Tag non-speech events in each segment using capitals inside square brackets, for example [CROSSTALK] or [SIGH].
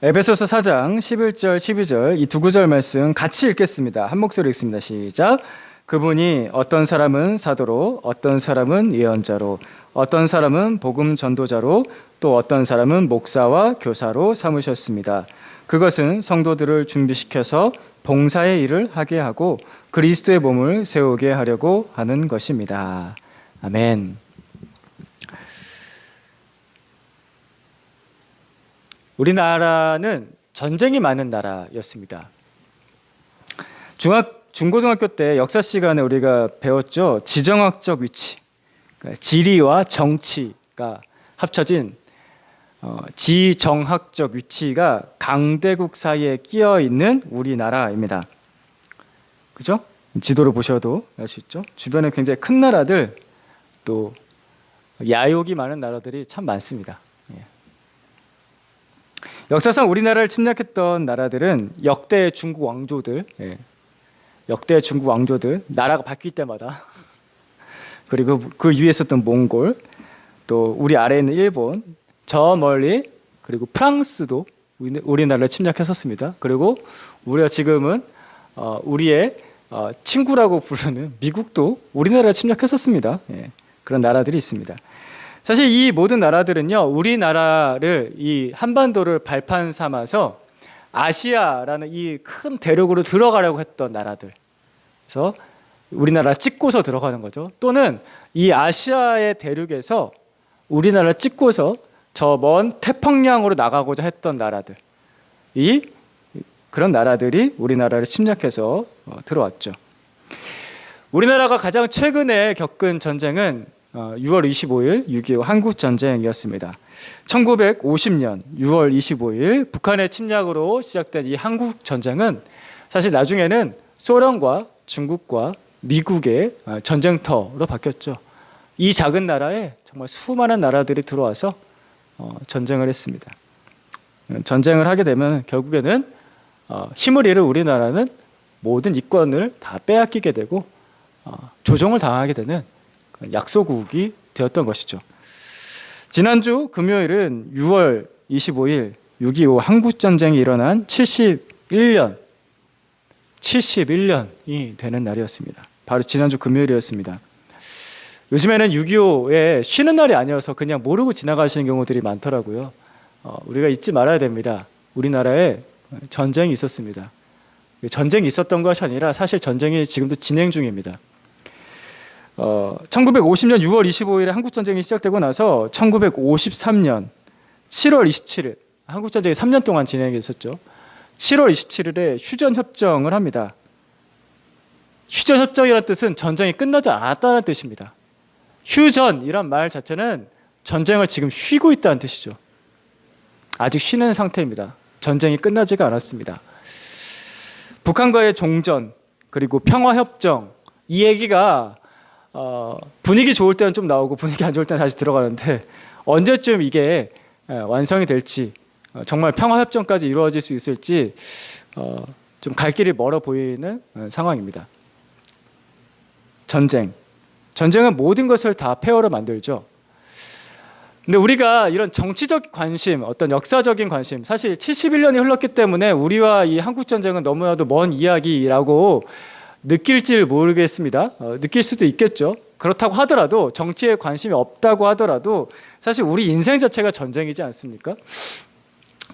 에베소서 4장 11절 12절 이 두 구절 말씀 같이 읽겠습니다. 한 목소리 읽습니다. 시작. 그분이 어떤 사람은 사도로 어떤 사람은 예언자로 어떤 사람은 복음 전도자로 또 어떤 사람은 목사와 교사로 삼으셨습니다. 그것은 성도들을 준비시켜서 봉사의 일을 하게 하고 그리스도의 몸을 세우게 하려고 하는 것입니다. 아멘. 우리나라는 전쟁이 많은 나라였습니다. 중학 중고등학교 때 역사 시간에 우리가 배웠죠. 지정학적 위치, 그러니까 지리와 정치가 합쳐진 어, 지정학적 위치가 강대국 사이에 끼어 있는 우리나라입니다. 그죠? 지도를 보셔도 알 수 있죠. 주변에 굉장히 큰 나라들 또 야욕이 많은 나라들이 참 많습니다. 예. 역사상 우리나라를 침략했던 나라들은 역대 중국 왕조들, 예. 역대 중국 왕조들 나라가 바뀔 때마다 [LAUGHS] 그리고 그 위에 있었던 몽골, 또 우리 아래에 있는 일본, 저 멀리 그리고 프랑스도 우리- 우리나라를 침략했었습니다. 그리고 우리가 지금은 어, 우리의 어, 친구라고 부르는 미국도 우리나라를 침략했었습니다. 예, 그런 나라들이 있습니다. 사실 이 모든 나라들은요, 우리나라를 이 한반도를 발판 삼아서 아시아라는 이 큰 대륙으로 들어가려고 했던 나라들. 그래서 우리나라 찍고서 들어가는 거죠. 또는 이 아시아의 대륙에서 우리나라를 찍고서 저 먼 태평양으로 나가고자 했던 나라들. 이 그런 나라들이 우리나라를 침략해서 어, 들어왔죠. 우리나라가 가장 최근에 겪은 전쟁은 어, 6월 25일 6.25 한국 전쟁이었습니다. 1950년 6월 25일 북한의 침략으로 시작된 이 한국 전쟁은 사실 나중에는 소련과 중국과 미국의 어, 전쟁터로 바뀌었죠. 이 작은 나라에 정말 수많은 나라들이 들어와서 어, 전쟁을 했습니다. 음, 전쟁을 하게 되면 결국에는 어, 힘을 잃은 우리나라는 모든 이권을 다 빼앗기게 되고 어, 조종을 당하게 되는 약소국이 되었던 것이죠. 지난주 금요일은 6월 25일 6.25 한국 전쟁이 일어난 71년 71년이 되는 날이었습니다. 바로 지난주 금요일이었습니다. 요즘에는 6.25에 쉬는 날이 아니어서 그냥 모르고 지나가시는 경우들이 많더라고요. 어, 우리가 잊지 말아야 됩니다. 우리나라에 전쟁이 있었습니다. 전쟁이 있었던 것이 아니라 사실 전쟁이 지금도 진행 중입니다. 어, 1950년 6월 25일에 한국 전쟁이 시작되고 나서 1953년 7월 27일 한국 전쟁이 3년 동안 진행했었죠. 7월 27일에 휴전 협정을 합니다. 휴전 협정이라는 뜻은 전쟁이 끝나지 않았다는 뜻입니다. 휴전이란 말 자체는 전쟁을 지금 쉬고 있다는 뜻이죠. 아직 쉬는 상태입니다. 전쟁이 끝나지가 않았습니다. 북한과의 종전 그리고 평화 협정 이 얘기가 어, 분위기 좋을 때는 좀 나오고 분위기 안 좋을 때는 다시 들어가는데 언제쯤 이게 에, 완성이 될지 어, 정말 평화 협정까지 이루어질 수 있을지 어, 좀 갈 길이 멀어 보이는 어, 상황입니다. 전쟁 전쟁은 모든 것을 다 폐허로 만들죠. 근데 우리가 이런 정치적 관심, 어떤 역사적인 관심, 사실 71년이 흘렀기 때문에 우리와 이 한국 전쟁은 너무나도 먼 이야기라고 느낄지 모르겠습니다. 어, 느낄 수도 있겠죠. 그렇다고 하더라도 정치에 관심이 없다고 하더라도 사실 우리 인생 자체가 전쟁이지 않습니까?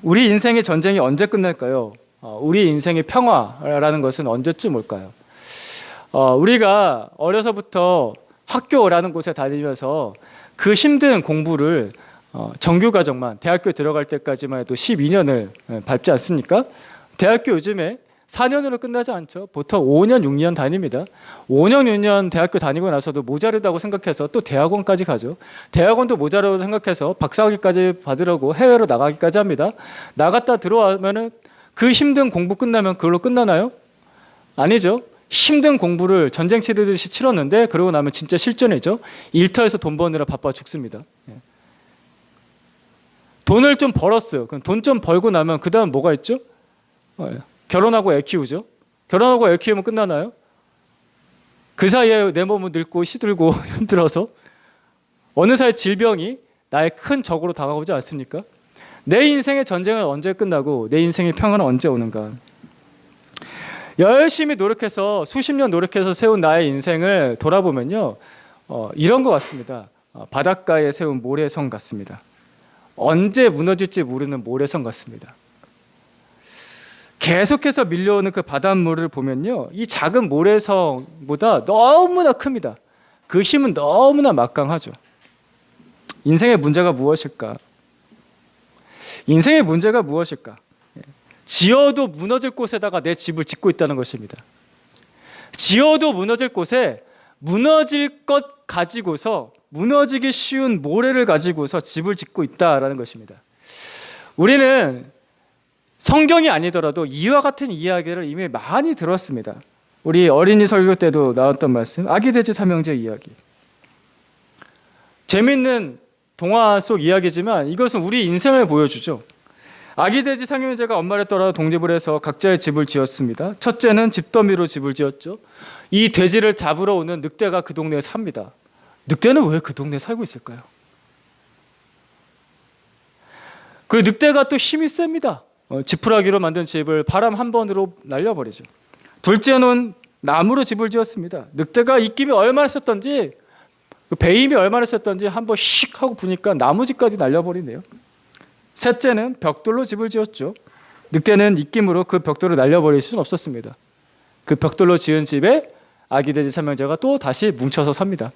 우리 인생의 전쟁이 언제 끝날까요? 어, 우리 인생의 평화라는 것은 언제쯤 올까요? 어, 우리가 어려서부터 학교라는 곳에 다니면서 그 힘든 공부를 어, 정규 과정만 대학교 들어갈 때까지만 해도 12년을 밟지 않습니까? 대학교 요즘에 4년으로 끝나지 않죠. 보통 5년, 6년 다닙니다. 5년, 6년 대학교 다니고 나서도 모자르다고 생각해서 또 대학원까지 가죠. 대학원도 모자르다고 생각해서 박사학위까지 받으려고 해외로 나가기까지 합니다. 나갔다 들어오면은 그 힘든 공부 끝나면 그걸로 끝나나요? 아니죠. 힘든 공부를 전쟁 치르듯이 치렀는데 그러고 나면 진짜 실전이죠. 일터에서 돈 버느라 바빠 죽습니다. 예. 돈을 좀 벌었어요. 그럼 돈 좀 벌고 나면 그 다음 뭐가 있죠? 결혼하고 애 키우죠. 결혼하고 애 키우면 끝나나요? 그 사이에 내 몸은 늙고 시들고 [LAUGHS] 힘들어서 어느 사이 질병이 나의 큰 적으로 다가오지 않습니까? 내 인생의 전쟁은 언제 끝나고 내 인생의 평화는 언제 오는가? 열심히 노력해서 수십 년 노력해서 세운 나의 인생을 돌아보면요, 어, 이런 것 같습니다. 어, 바닷가에 세운 모래성 같습니다. 언제 무너질지 모르는 모래성 같습니다. 계속해서 밀려오는 그 바닷물을 보면요, 이 작은 모래성보다 너무나 큽니다. 그 힘은 너무나 막강하죠. 인생의 문제가 무엇일까? 인생의 문제가 무엇일까? 예. 지어도 무너질 곳에다가 내 집을 짓고 있다는 것입니다. 지어도 무너질 곳에 무너질 것 가지고서 무너지기 쉬운 모래를 가지고서 집을 짓고 있다라는 것입니다. 우리는 성경이 아니더라도 이와 같은 이야기를 이미 많이 들었습니다. 우리 어린이 설교 때도 나왔던 말씀, 아기 돼지 삼형제 이야기. 재밌는 동화 속 이야기지만 이것은 우리 인생을 보여주죠. 아기 돼지 삼형제가 엄마를 떠나 독립을 해서 각자의 집을 지었습니다. 첫째는 집더미로 집을 지었죠. 이 돼지를 잡으러 오는 늑대가 그 동네에 삽니다. 늑대는 왜 그 동네에 살고 있을까요? 그 늑대가 또 힘이 셉니다. 어, 지푸라기로 만든 집을 바람 한 번으로 날려버리죠. 둘째는 나무로 집을 지었습니다. 늑대가 입김이 얼마나 셌던지 그 배임이 얼마나 셌던지 한번 씩 하고 부니까 나무집까지 날려버리네요. 셋째는 벽돌로 집을 지었죠. 늑대는 입김으로 그 벽돌을 날려버릴 수는 없었습니다. 그 벽돌로 지은 집에 아기 돼지 삼형제가 또 다시 뭉쳐서 삽니다.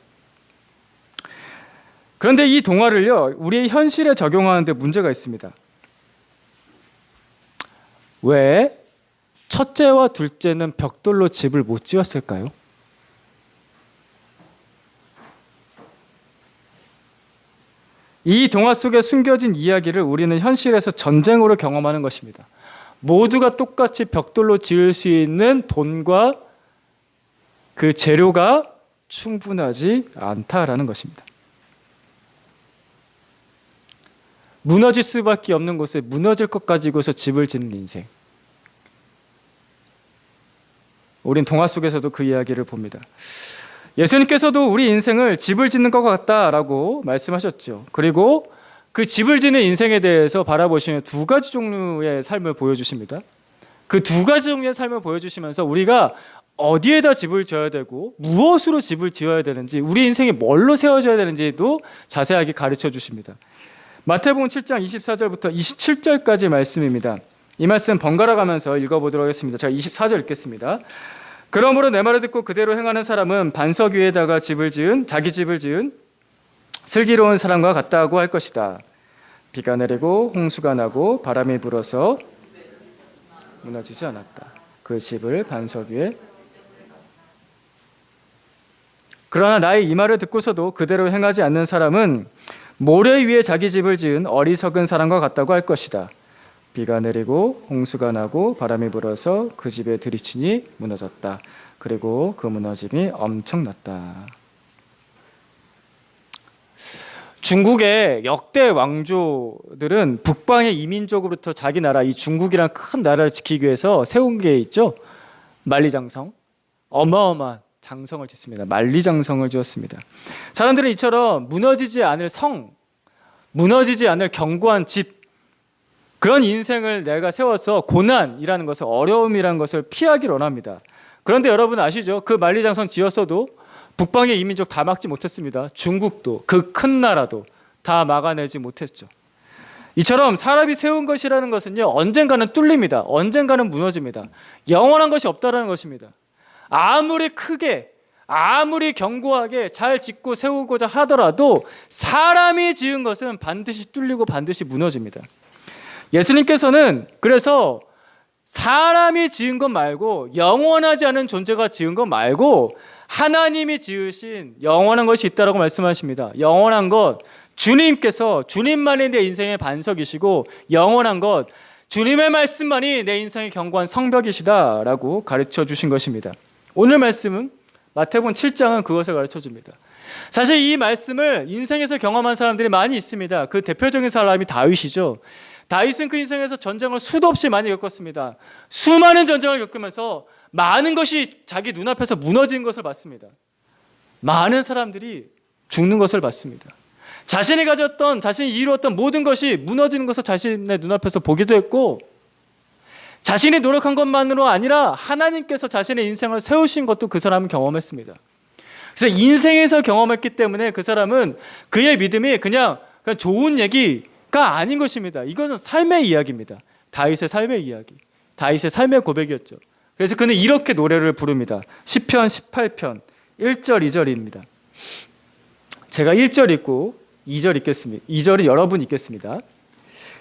그런데 이 동화를요 우리의 현실에 적용하는데 문제가 있습니다. 왜 첫째와 둘째는 벽돌로 집을 못 지었을까요? 이 동화 속에 숨겨진 이야기를 우리는 현실에서 전쟁으로 경험하는 것입니다. 모두가 똑같이 벽돌로 지을 수 있는 돈과 그 재료가 충분하지 않다라는 것입니다. 무너질 수밖에 없는 곳에 무너질 것 가지고서 집을 짓는 인생. 우린 동화 속에서도 그 이야기를 봅니다. 예수님께서도 우리 인생을 집을 짓는 것 같다라고 말씀하셨죠. 그리고 그 집을 짓는 인생에 대해서 바라보시면 두 가지 종류의 삶을 보여주십니다. 그 두 가지 종류의 삶을 보여주시면서 우리가 어디에다 집을 지어야 되고 무엇으로 집을 지어야 되는지 우리 인생이 뭘로 세워져야 되는지도 자세하게 가르쳐 주십니다. 마태복음 7장 24절부터 27절까지 말씀입니다. 이 말씀 번갈아 가면서 읽어보도록 하겠습니다. 제가 24절 읽겠습니다. 그러므로 내 말을 듣고 그대로 행하는 사람은 반석 위에다가 집을 지은 자기 집을 지은 슬기로운 사람과 같다고 할 것이다. 비가 내리고 홍수가 나고 바람이 불어서 무너지지 않았다. 그 집을 반석 위에 그러나 나의 이 말을 듣고서도 그대로 행하지 않는 사람은 모래 위에 자기 집을 지은 어리석은 사람과 같다고 할 것이다. 비가 내리고 홍수가 나고 바람이 불어서 그 집에 들이치니 무너졌다. 그리고 그 무너짐이 엄청났다. 중국의 역대 왕조들은 북방의 이민족으로부터 자기 나라 이 중국이란 큰 나라를 지키기 위해서 세운 게 있죠. 만리장성. 어마어마한 장성을 짓습니다. 만리장성을 지었습니다. 사람들은 이처럼 무너지지 않을 성, 무너지지 않을 견고한 집, 그런 인생을 내가 세워서 고난이라는 것을 어려움이라는 것을 피하기를 원합니다. 그런데 여러분 아시죠? 그 만리장성 지었어도 북방의 이민족 다 막지 못했습니다. 중국도 그 큰 나라도 다 막아내지 못했죠. 이처럼 사람이 세운 것이라는 것은요 언젠가는 뚫립니다. 언젠가는 무너집니다. 영원한 것이 없다라는 것입니다. 아무리 크게 아무리 견고하게 잘 짓고 세우고자 하더라도 사람이 지은 것은 반드시 뚫리고 반드시 무너집니다. 예수님께서는 그래서 사람이 지은 것 말고 영원하지 않은 존재가 지은 것 말고 하나님이 지으신 영원한 것이 있다라고 말씀하십니다. 영원한 것 주님께서 주님만이 내 인생의 반석이시고 영원한 것 주님의 말씀만이 내 인생의 견고한 성벽이시다라고 가르쳐 주신 것입니다. 오늘 말씀은 마태복음 7장은 그것을 가르쳐 줍니다. 사실 이 말씀을 인생에서 경험한 사람들이 많이 있습니다. 그 대표적인 사람이 다윗이죠. 다윗은 그 인생에서 전쟁을 수도 없이 많이 겪었습니다. 수많은 전쟁을 겪으면서 많은 것이 자기 눈앞에서 무너진 것을 봤습니다. 많은 사람들이 죽는 것을 봤습니다. 자신이 가졌던 자신이 이루었던 모든 것이 무너지는 것을 자신의 눈앞에서 보기도 했고 자신이 노력한 것만으로 아니라 하나님께서 자신의 인생을 세우신 것도 그 사람은 경험했습니다. 그래서 인생에서 경험했기 때문에 그 사람은 그의 믿음이 그냥, 그냥 좋은 얘기가 아닌 것입니다. 이것은 삶의 이야기입니다. 다윗의 삶의 이야기. 다윗의 삶의 고백이었죠. 그래서 그는 이렇게 노래를 부릅니다. 시편 18편 1절 2절입니다. 제가 1절 읽고 2절 읽겠습니다. 2절은 여러분 읽겠습니다.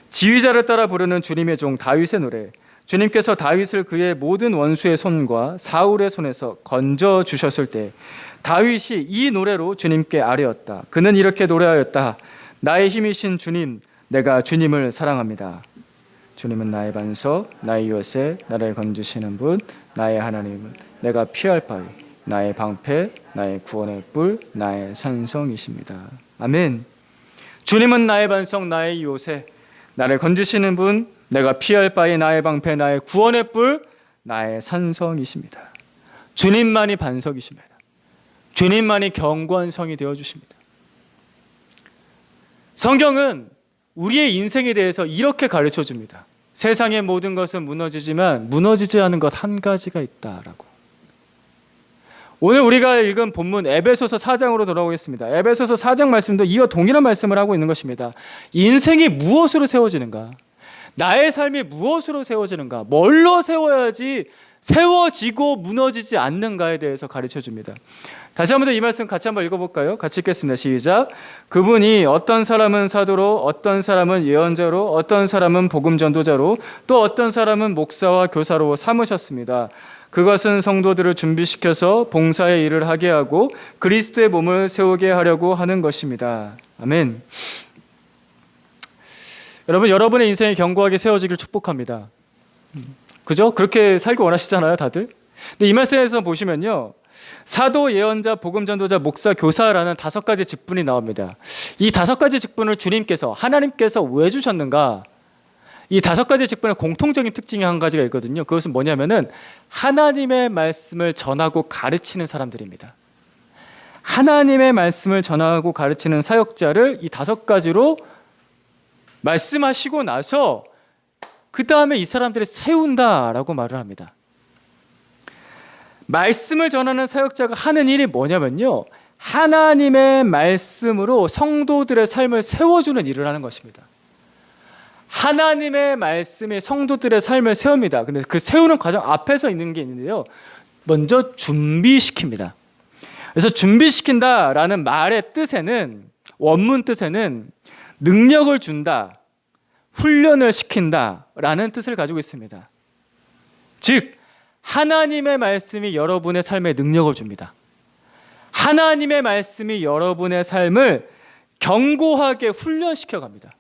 지휘자를 따라 부르는 주님의 종 다윗의 노래. 주님께서 다윗을 그의 모든 원수의 손과 사울의 손에서 건져 주셨을 때 다윗이 이 노래로 주님께 아뢰었다. 그는 이렇게 노래하였다. 나의 힘이신 주님, 내가 주님을 사랑합니다. 주님은 나의 반석, 나의 요새, 나를 건지시는 분, 나의 하나님은 내가 피할 바위, 나의 방패, 나의 구원의 뿔, 나의 산성이십니다. 아멘. 주님은 나의 반석, 나의 요새, 나를 건지시는 분, 내가 피할 바위, 나의 방패, 나의 구원의 뿔, 나의 산성이십니다. 주님만이 반석이십니다. 주님만이 견고한 성이 되어 주십니다. 성경은 우리의 인생에 대해서 이렇게 가르쳐 줍니다. 세상의 모든 것은 무너지지만 무너지지 않은 것 한 가지가 있다라고. 오늘 우리가 읽은 본문 에베소서 4장으로 돌아오겠습니다. 에베소서 4장 말씀도 이와 동일한 말씀을 하고 있는 것입니다. 인생이 무엇으로 세워지는가? 나의 삶이 무엇으로 세워지는가? 뭘로 세워야지 세워지고 무너지지 않는가에 대해서 가르쳐 줍니다. 다시 한번 이 말씀 같이 한번 읽어볼까요? 같이 읽겠습니다. 시작. 그분이 어떤 사람은 사도로, 어떤 사람은 예언자로, 어떤 사람은 복음 전도자로, 또 어떤 사람은 목사와 교사로 삼으셨습니다. 그것은 성도들을 준비시켜서 봉사의 일을 하게 하고 그리스도의 몸을 세우게 하려고 하는 것입니다. 아멘. 여러분, 여러분의 인생이 견고하게 세워지길 축복합니다. 그죠? 그렇게 살기 원하시잖아요, 다들. 근데 이 말씀에서 보시면요. 사도, 예언자, 복음 전도자, 목사, 교사라는 다섯 가지 직분이 나옵니다. 이 다섯 가지 직분을 주님께서 하나님께서 왜 주셨는가? 이 다섯 가지 직분의 공통적인 특징이 한 가지가 있거든요. 그것은 뭐냐면은 하나님의 말씀을 전하고 가르치는 사람들입니다. 하나님의 말씀을 전하고 가르치는 사역자를 이 다섯 가지로 말씀하시고 나서 그 다음에 이 사람들을 세운다라고 말을 합니다. 말씀을 전하는 사역자가 하는 일이 뭐냐면요. 하나님의 말씀으로 성도들의 삶을 세워주는 일을 하는 것입니다. 하나님의 말씀이 성도들의 삶을 세웁니다. 근데 그 세우는 과정 앞에서 있는 게 있는데요. 먼저 준비시킵니다. 그래서 준비시킨다라는 말의 뜻에는 원문 뜻에는 능력을 준다, 훈련을 시킨다 라는 뜻을 가지고 있습니다. 즉 하나님의 말씀이 여러분의 삶에 능력을 줍니다. 하나님의 말씀이 여러분의 삶을 견고하게 훈련시켜 갑니다.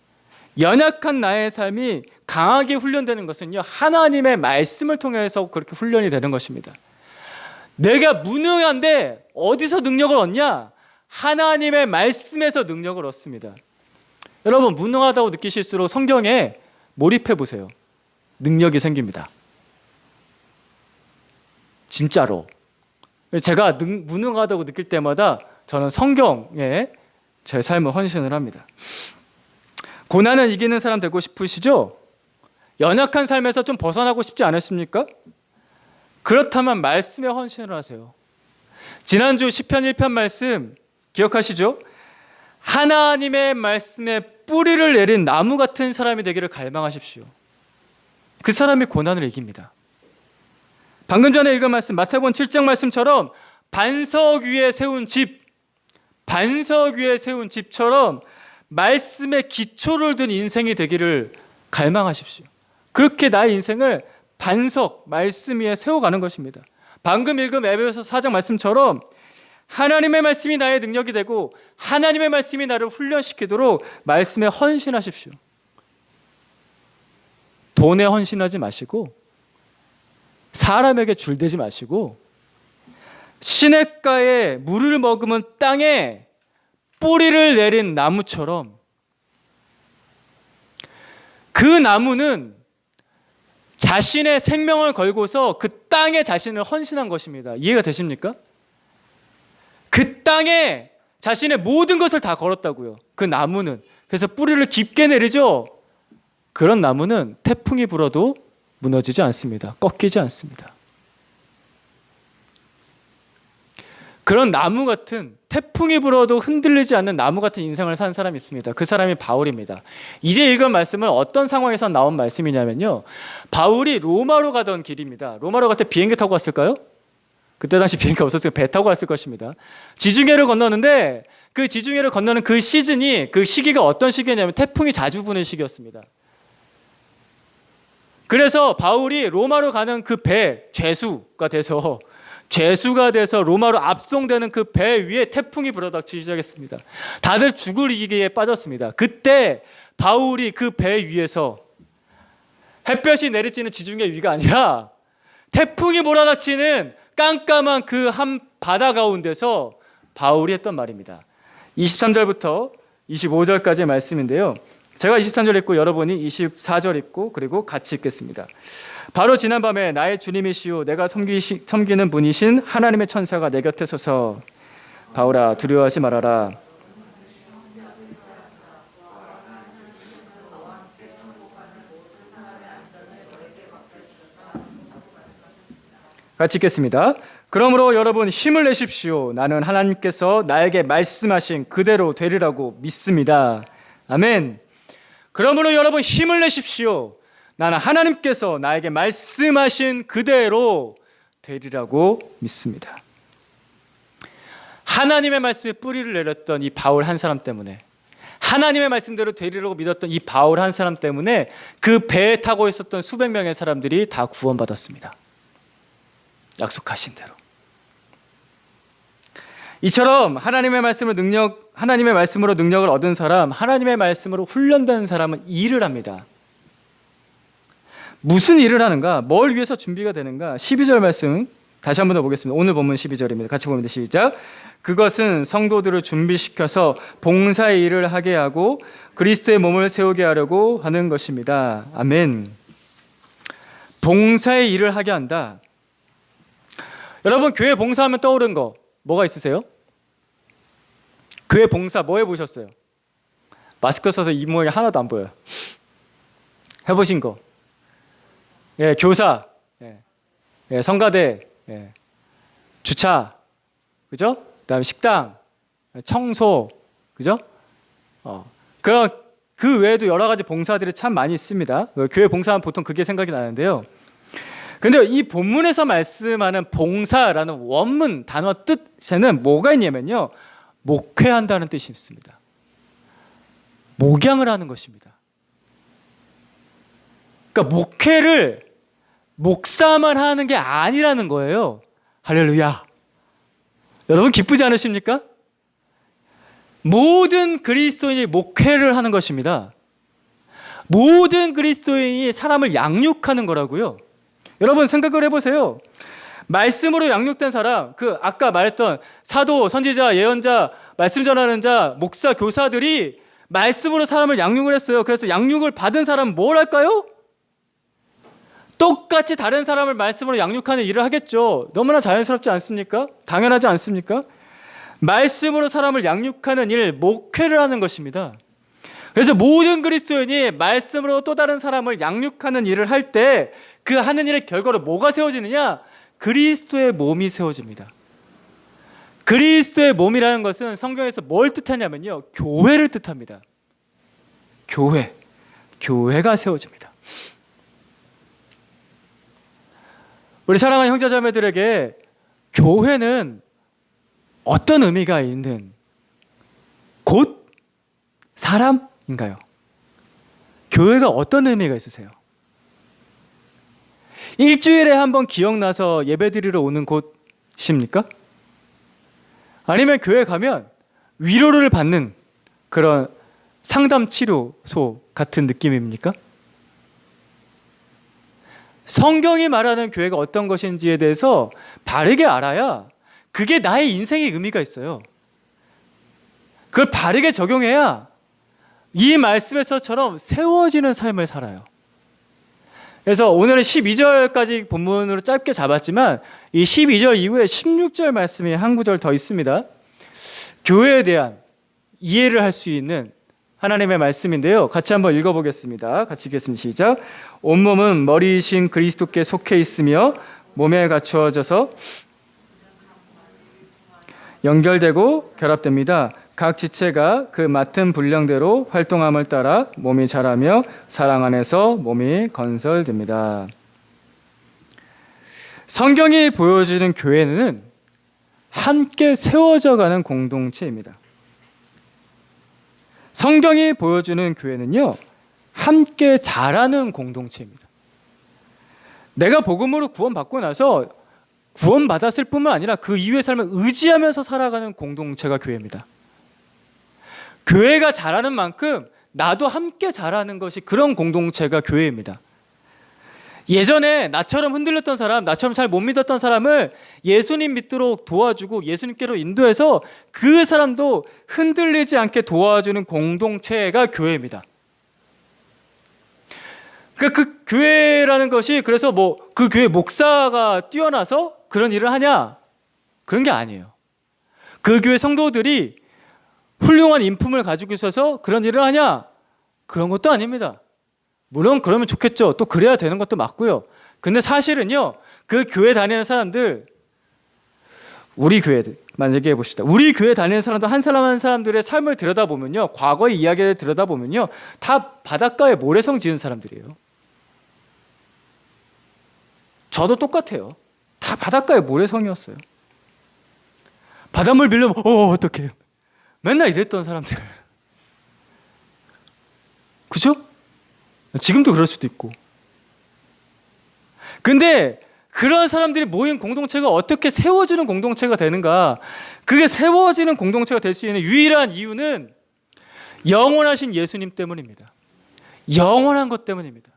연약한 나의 삶이 강하게 훈련되는 것은요, 하나님의 말씀을 통해서 그렇게 훈련이 되는 것입니다. 내가 무능한데 어디서 능력을 얻냐? 하나님의 말씀에서 능력을 얻습니다. 여러분, 무능하다고 느끼실수록 성경에 몰입해 보세요. 능력이 생깁니다. 진짜로. 제가 능, 무능하다고 느낄 때마다 저는 성경에 제 삶을 헌신을 합니다. 고난을 이기는 사람 되고 싶으시죠? 연약한 삶에서 좀 벗어나고 싶지 않으십니까? 그렇다면 말씀에 헌신을 하세요. 지난주 시편 1편 말씀 기억하시죠? 하나님의 말씀에 뿌리를 내린 나무 같은 사람이 되기를 갈망하십시오. 그 사람이 고난을 이깁니다. 방금 전에 읽은 말씀 마태복음 7장 말씀처럼 반석 위에 세운 집 반석 위에 세운 집처럼 말씀의 기초를 둔 인생이 되기를 갈망하십시오. 그렇게 나의 인생을 반석 말씀 위에 세워가는 것입니다. 방금 읽은 에베소 4장 말씀처럼 하나님의 말씀이 나의 능력이 되고 하나님의 말씀이 나를 훈련시키도록 말씀에 헌신하십시오. 돈에 헌신하지 마시고 사람에게 줄대지 마시고 시냇가에 물을 머금은 땅에 뿌리를 내린 나무처럼 그 나무는 자신의 생명을 걸고서 그 땅에 자신을 헌신한 것입니다. 이해가 되십니까? 그 땅에 자신의 모든 것을 다 걸었다고요. 그 나무는 그래서 뿌리를 깊게 내리죠. 그런 나무는 태풍이 불어도 무너지지 않습니다. 꺾이지 않습니다. 그런 나무 같은 태풍이 불어도 흔들리지 않는 나무 같은 인생을 산 사람이 있습니다. 그 사람이 바울입니다. 이제 읽은 말씀은 어떤 상황에서 나온 말씀이냐면요. 바울이 로마로 가던 길입니다. 로마로 갈 때 비행기 타고 갔을까요? 그때 당시 비행기가 없었으니까 배 타고 갔을 것입니다. 지중해를 건너는데 그 지중해를 건너는 그 시즌이 그 시기가 어떤 시기냐면 태풍이 자주 부는 시기였습니다. 그래서 바울이 로마로 가는 그 배 죄수가 돼서 죄수가 돼서 로마로 압송되는 그 배 위에 태풍이 불어닥치기 시작했습니다. 다들 죽을 위기에 빠졌습니다. 그때 바울이 그 배 위에서 햇볕이 내리쬐는 지중해 위가 아니라 태풍이 몰아닥치는 깜깜한 그 한 바다 가운데서 바울이 했던 말입니다. 23절부터 25절까지의 말씀인데요. 제가 23절 읽고 여러분이 24절 읽고 그리고 같이 읽겠습니다. 바로 지난밤에 나의 주님이시오 내가 섬기시, 섬기는 분이신 하나님의 천사가 내 곁에 서서 바울아 두려워하지 말아라 같이 읽겠습니다. 그러므로 여러분 힘을 내십시오. 나는 하나님께서 나에게 말씀하신 그대로 되리라고 믿습니다. 아멘. 그러므로 여러분 힘을 내십시오. 나는 하나님께서 나에게 말씀하신 그대로 되리라고 믿습니다. 하나님의 말씀에 뿌리를 내렸던 이 바울 한 사람 때문에 하나님의 말씀대로 되리라고 믿었던 이 바울 한 사람 때문에 그 배에 타고 있었던 수백 명의 사람들이 다 구원받았습니다. 약속하신 대로. 이처럼 하나님의 말씀으로 능력 하나님의 말씀으로 능력을 얻은 사람, 하나님의 말씀으로 훈련된 사람은 일을 합니다. 무슨 일을 하는가? 뭘 위해서 준비가 되는가? 12절 말씀 다시 한 번 더 보겠습니다. 오늘 본문 12절입니다. 같이 보면 시작. 그것은 성도들을 준비시켜서 봉사의 일을 하게 하고 그리스도의 몸을 세우게 하려고 하는 것입니다. 아멘. 봉사의 일을 하게 한다. 여러분 교회 봉사하면 떠오른 거 뭐가 있으세요? 교회 봉사 뭐 해보셨어요? 마스크 써서 이 모양이 하나도 안 보여요. 해보신 거. 예, 교사, 예, 예, 성가대, 예, 주차, 그죠? 그다음 식당, 청소, 그죠? 어, 그런 그 외에도 여러 가지 봉사들이 참 많이 있습니다. 교회 봉사하면 보통 그게 생각이 나는데요. 근데 이 본문에서 말씀하는 봉사라는 원문 단어 뜻에는 뭐가 있냐면요. 목회한다는 뜻이 있습니다. 목양을 하는 것입니다. 그러니까 목회를 목사만 하는 게 아니라는 거예요. 할렐루야. 여러분 기쁘지 않으십니까? 모든 그리스도인이 목회를 하는 것입니다. 모든 그리스도인이 사람을 양육하는 거라고요. 여러분 생각을 해보세요. 말씀으로 양육된 사람, 그 아까 말했던 사도, 선지자, 예언자, 말씀 전하는 자, 목사, 교사들이 말씀으로 사람을 양육을 했어요. 그래서 양육을 받은 사람은 뭘 할까요? 똑같이 다른 사람을 말씀으로 양육하는 일을 하겠죠. 너무나 자연스럽지 않습니까? 당연하지 않습니까? 말씀으로 사람을 양육하는 일, 목회를 하는 것입니다. 그래서 모든 그리스도인이 말씀으로 또 다른 사람을 양육하는 일을 할 때 그 하는 일의 결과로 뭐가 세워지느냐? 그리스도의 몸이 세워집니다. 그리스도의 몸이라는 것은 성경에서 뭘 뜻하냐면요. 교회를 뜻합니다. 교회. 교회가 세워집니다. 우리 사랑하는 형제자매들에게 교회는 어떤 의미가 있는 곧 사람인가요? 교회가 어떤 의미가 있으세요? 일주일에 한 번 기억나서 예배드리러 오는 곳입니까? 아니면 교회 가면 위로를 받는 그런 상담 치료소 같은 느낌입니까? 성경이 말하는 교회가 어떤 것인지에 대해서 바르게 알아야 그게 나의 인생의 의미가 있어요. 그걸 바르게 적용해야 이 말씀에서처럼 세워지는 삶을 살아요. 그래서 오늘은 12절까지 본문으로 짧게 잡았지만 이 12절 이후에 16절 말씀이 한 구절 더 있습니다. 교회에 대한 이해를 할 수 있는 하나님의 말씀인데요. 같이 한번 읽어보겠습니다. 같이 읽겠습니다. 시작. 온몸은 머리이신 그리스도께 속해 있으며 몸에 갖추어져서 연결되고 결합됩니다. 각 지체가 그 맡은 분량대로 활동함을 따라 몸이 자라며 사랑 안에서 몸이 건설됩니다. 성경이 보여주는 교회는 함께 세워져 가는 공동체입니다. 성경이 보여주는 교회는요, 함께 자라는 공동체입니다. 내가 복음으로 구원받고 나서 구원받았을 뿐만 아니라 그 이후의 삶을 의지하면서 살아가는 공동체가 교회입니다. 교회가 자라는 만큼 나도 함께 자라는 것이 그런 공동체가 교회입니다. 예전에 나처럼 흔들렸던 사람, 나처럼 잘 못 믿었던 사람을 예수님 믿도록 도와주고 예수님께로 인도해서 그 사람도 흔들리지 않게 도와주는 공동체가 교회입니다. 그, 그 교회라는 것이 그래서 뭐 그 교회 목사가 뛰어나서 그런 일을 하냐? 그런 게 아니에요. 그 교회 성도들이 훌륭한 인품을 가지고 있어서 그런 일을 하냐? 그런 것도 아닙니다. 물론 그러면 좋겠죠. 또 그래야 되는 것도 맞고요. 근데 사실은요, 그 교회 다니는 사람들, 우리 교회들, 만약에 해봅시다. 우리 교회 다니는 사람들, 한 사람 한 사람들의 삶을 들여다보면요, 과거의 이야기를 들여다보면요, 다 바닷가에 모래성 지은 사람들이에요. 저도 똑같아요. 다 바닷가에 모래성이었어요. 바닷물 빌려면, 어, 어떡해요. 맨날 이랬던 사람들. 그죠? 지금도 그럴 수도 있고. 근데 그런 사람들이 모인 공동체가 어떻게 세워지는 공동체가 되는가? 그게 세워지는 공동체가 될 수 있는 유일한 이유는 영원하신 예수님 때문입니다. 영원한 것 때문입니다.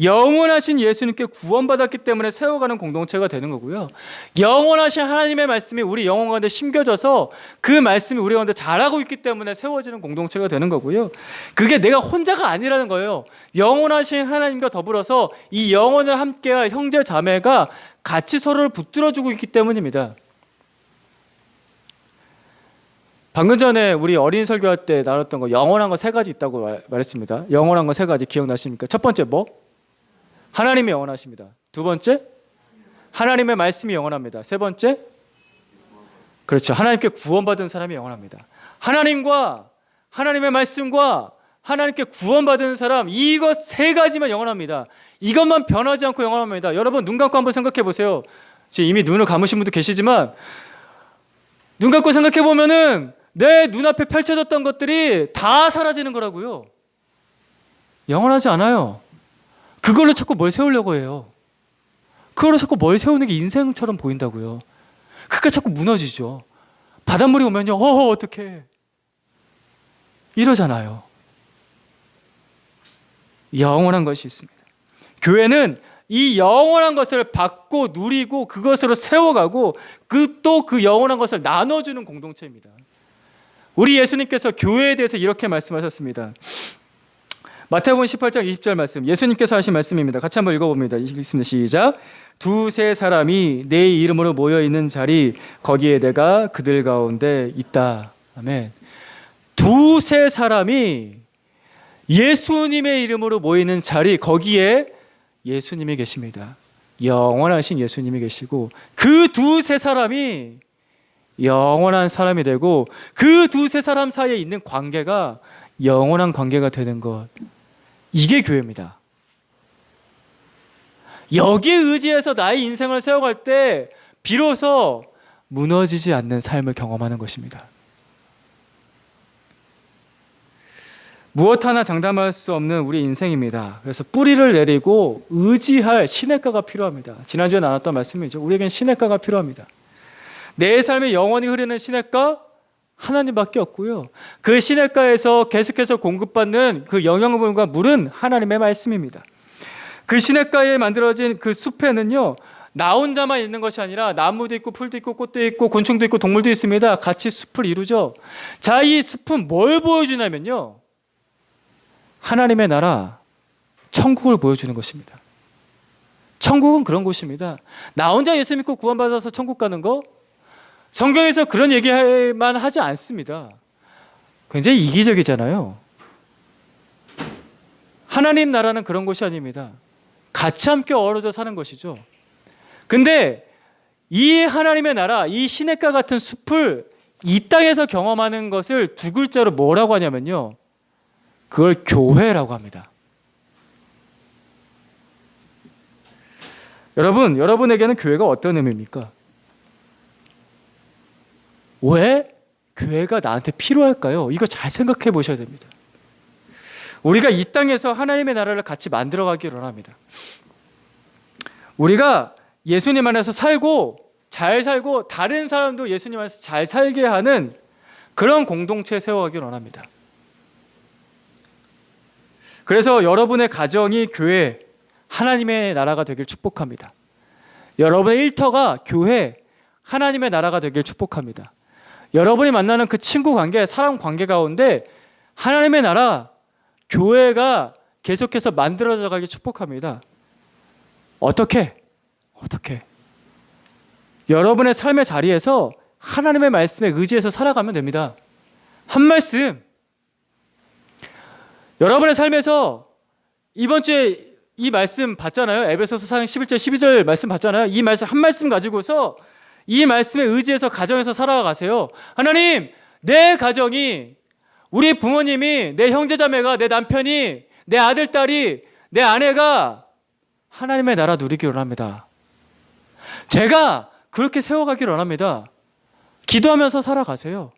영원하신 예수님께 구원받았기 때문에 세워가는 공동체가 되는 거고요. 영원하신 하나님의 말씀이 우리 영혼 가운데 심겨져서 그 말씀이 우리 가운데 자라고 있기 때문에 세워지는 공동체가 되는 거고요. 그게 내가 혼자가 아니라는 거예요. 영원하신 하나님과 더불어서 이 영혼을 함께할 형제 자매가 같이 서로를 붙들어주고 있기 때문입니다. 방금 전에 우리 어린 설교할 때 나눴던 거 영원한 거 세 가지 있다고 말- 말했습니다. 영원한 거 세 가지 기억나십니까? 첫 번째 뭐? 하나님이 영원하십니다. 두 번째, 하나님의 말씀이 영원합니다. 세 번째, 그렇죠. 하나님께 구원받은 사람이 영원합니다. 하나님과 하나님의 말씀과 하나님께 구원받은 사람 이것 세 가지만 영원합니다. 이것만 변하지 않고 영원합니다. 여러분 눈 감고 한번 생각해 보세요. 지금 이미 눈을 감으신 분도 계시지만 눈 감고 생각해 보면은 내 눈앞에 펼쳐졌던 것들이 다 사라지는 거라고요. 영원하지 않아요. 그걸로 자꾸 뭘 세우려고 해요. 그걸로 자꾸 뭘 세우는 게 인생처럼 보인다고요. 그게 자꾸 무너지죠. 바닷물이 오면요, 어, 어떡해. 이러잖아요. 영원한 것이 있습니다. 교회는 이 영원한 것을 받고 누리고 그것으로 세워가고 그 또그 영원한 것을 나눠주는 공동체입니다. 우리 예수님께서 교회에 대해서 이렇게 말씀하셨습니다. 마태복음 18장 20절 말씀 예수님께서 하신 말씀입니다. 같이 한번 읽어봅니다. 읽습니다. 시작. 두세 사람이 내 이름으로 모여 있는 자리 거기에 내가 그들 가운데 있다. 아멘. 두세 사람이 예수님의 이름으로 모이는 자리 거기에 예수님이 계십니다. 영원하신 예수님이 계시고 그 두세 사람이 영원한 사람이 되고 그 두세 사람 사이에 있는 관계가 영원한 관계가 되는 것. 이게 교회입니다. 여기에 의지해서 나의 인생을 세워갈 때 비로소 무너지지 않는 삶을 경험하는 것입니다. 무엇 하나 장담할 수 없는 우리 인생입니다. 그래서 뿌리를 내리고 의지할 시냇가가 필요합니다. 지난주에 나눴던 말씀이죠. 우리에겐 시냇가가 필요합니다. 내 삶에 영원히 흐르는 시냇가 하나님밖에 없고요. 그 시냇가에서 계속해서 공급받는 그 영양분과 물은 하나님의 말씀입니다. 그 시냇가에 만들어진 그 숲에는요. 나 혼자만 있는 것이 아니라 나무도 있고 풀도 있고 꽃도 있고 곤충도 있고 동물도 있습니다. 같이 숲을 이루죠. 자, 이 숲은 뭘 보여주냐면요. 하나님의 나라, 천국을 보여주는 것입니다. 천국은 그런 곳입니다. 나 혼자 예수 믿고 구원받아서 천국 가는 거 성경에서 그런 얘기만 하지 않습니다. 굉장히 이기적이잖아요. 하나님 나라는 그런 곳이 아닙니다. 같이 함께 어우러져 사는 것이죠. 근데 이 하나님의 나라, 이 시냇가 같은 숲을 이 땅에서 경험하는 것을 두 글자로 뭐라고 하냐면요. 그걸 교회라고 합니다. 여러분, 여러분에게는 교회가 어떤 의미입니까? 왜 교회가 나한테 필요할까요? 이거 잘 생각해 보셔야 됩니다. 우리가 이 땅에서 하나님의 나라를 같이 만들어 가기를 원합니다. 우리가 예수님 안에서 살고 잘 살고 다른 사람도 예수님 안에서 잘 살게 하는 그런 공동체 세워가기를 원합니다. 그래서 여러분의 가정이 교회 하나님의 나라가 되길 축복합니다. 여러분의 일터가 교회 하나님의 나라가 되길 축복합니다. 여러분이 만나는 그 친구 관계, 사람 관계 가운데 하나님의 나라, 교회가 계속해서 만들어져 가길 축복합니다. 어떻게? 어떻게? 여러분의 삶의 자리에서 하나님의 말씀에 의지해서 살아가면 됩니다. 한 말씀. 여러분의 삶에서 이번 주에 이 말씀 봤잖아요. 에베소서 4장 11절 12절 말씀 봤잖아요. 이 말씀 한 말씀 가지고서 이 말씀에 의지해서 가정에서 살아가세요. 하나님, 내 가정이 우리 부모님이 내 형제자매가 내 남편이 내 아들 딸이 내 아내가 하나님의 나라 누리기를 원합니다. 제가 그렇게 세워가기를 원합니다. 기도하면서 살아가세요.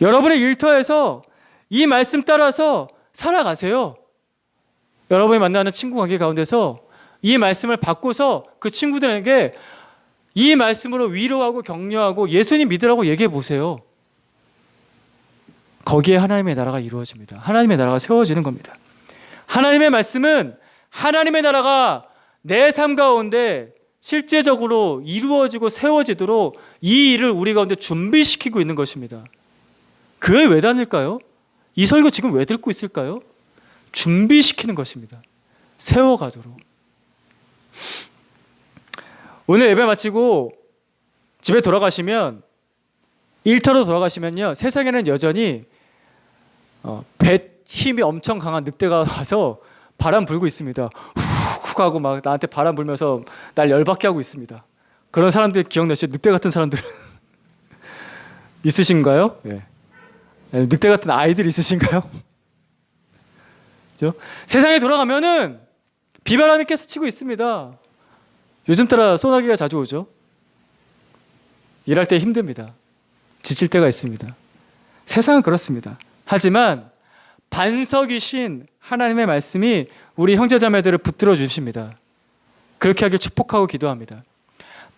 여러분의 일터에서 이 말씀 따라서 살아가세요. 여러분이 만나는 친구 관계 가운데서 이 말씀을 받고서 그 친구들에게 이 말씀으로 위로하고 격려하고 예수님 믿으라고 얘기해 보세요. 거기에 하나님의 나라가 이루어집니다. 하나님의 나라가 세워지는 겁니다. 하나님의 말씀은 하나님의 나라가 내 삶 가운데 실제적으로 이루어지고 세워지도록 이 일을 우리 가운데 준비시키고 있는 것입니다. 교회 왜 다닐까요? 이 설교 지금 왜 듣고 있을까요? 준비시키는 것입니다. 세워가도록. 오늘 예배 마치고 집에 돌아가시면 일터로 돌아가시면요 세상에는 여전히 어, 배 힘이 엄청 강한 늑대가 [LAUGHS] 와서 바람 불고 있습니다. 훅훅 하고 막 나한테 바람 불면서 날 열받게 하고 있습니다. 그런 사람들 기억나시죠? 늑대 같은 사람들 [LAUGHS] 있으신가요? 예. 예, 늑대 같은 아이들 있으신가요? [LAUGHS] 그죠? 세상에 돌아가면은 비바람이 계속 치고 있습니다. 요즘 따라 소나기가 자주 오죠. 일할 때 힘듭니다. 지칠 때가 있습니다. 세상은 그렇습니다. 하지만 반석이신 하나님의 말씀이 우리 형제자매들을 붙들어 주십니다. 그렇게 하길 축복하고 기도합니다.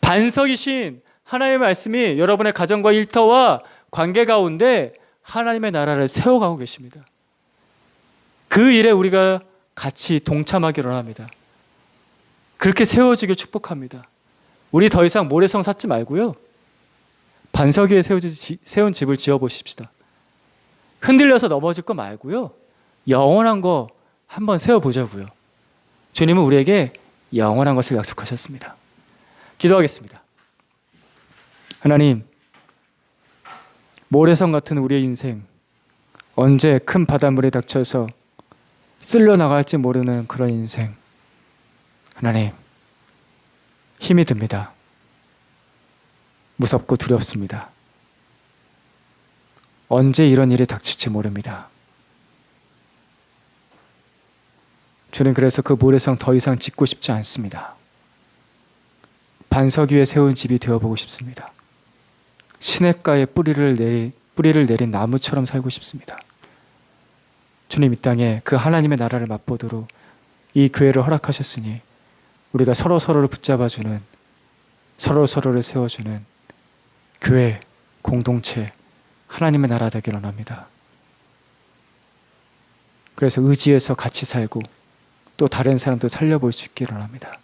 반석이신 하나님의 말씀이 여러분의 가정과 일터와 관계 가운데 하나님의 나라를 세워가고 계십니다. 그 일에 우리가 같이 동참하기를 합니다. 그렇게 세워지길 축복합니다. 우리 더 이상 모래성 쌓지 말고요. 반석 위에 세운 집을 지어 보십시다. 흔들려서 넘어질 거 말고요. 영원한 거 한번 세워 보자고요. 주님은 우리에게 영원한 것을 약속하셨습니다. 기도하겠습니다. 하나님, 모래성 같은 우리의 인생, 언제 큰 바닷물에 닥쳐서 쓸려 나갈지 모르는 그런 인생. 하나님, 힘이 듭니다. 무섭고 두렵습니다. 언제 이런 일이 닥칠지 모릅니다. 주님 그래서 그 모래성 더 이상 짓고 싶지 않습니다. 반석 위에 세운 집이 되어보고 싶습니다. 시냇가에 뿌리를 내리, 뿌리를 내린 나무처럼 살고 싶습니다. 주님 이 땅에 그 하나님의 나라를 맛보도록 이 교회를 허락하셨으니 우리가 서로 서로를 붙잡아주는 서로 서로를 세워주는 교회 공동체 하나님의 나라 되길 원합니다. 그래서 의지해서 같이 살고 또 다른 사람도 살려볼 수 있기를 원합니다.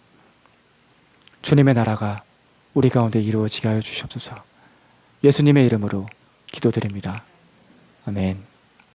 주님의 나라가 우리 가운데 이루어지게 하여 주시옵소서. 예수님의 이름으로 기도드립니다. 아멘.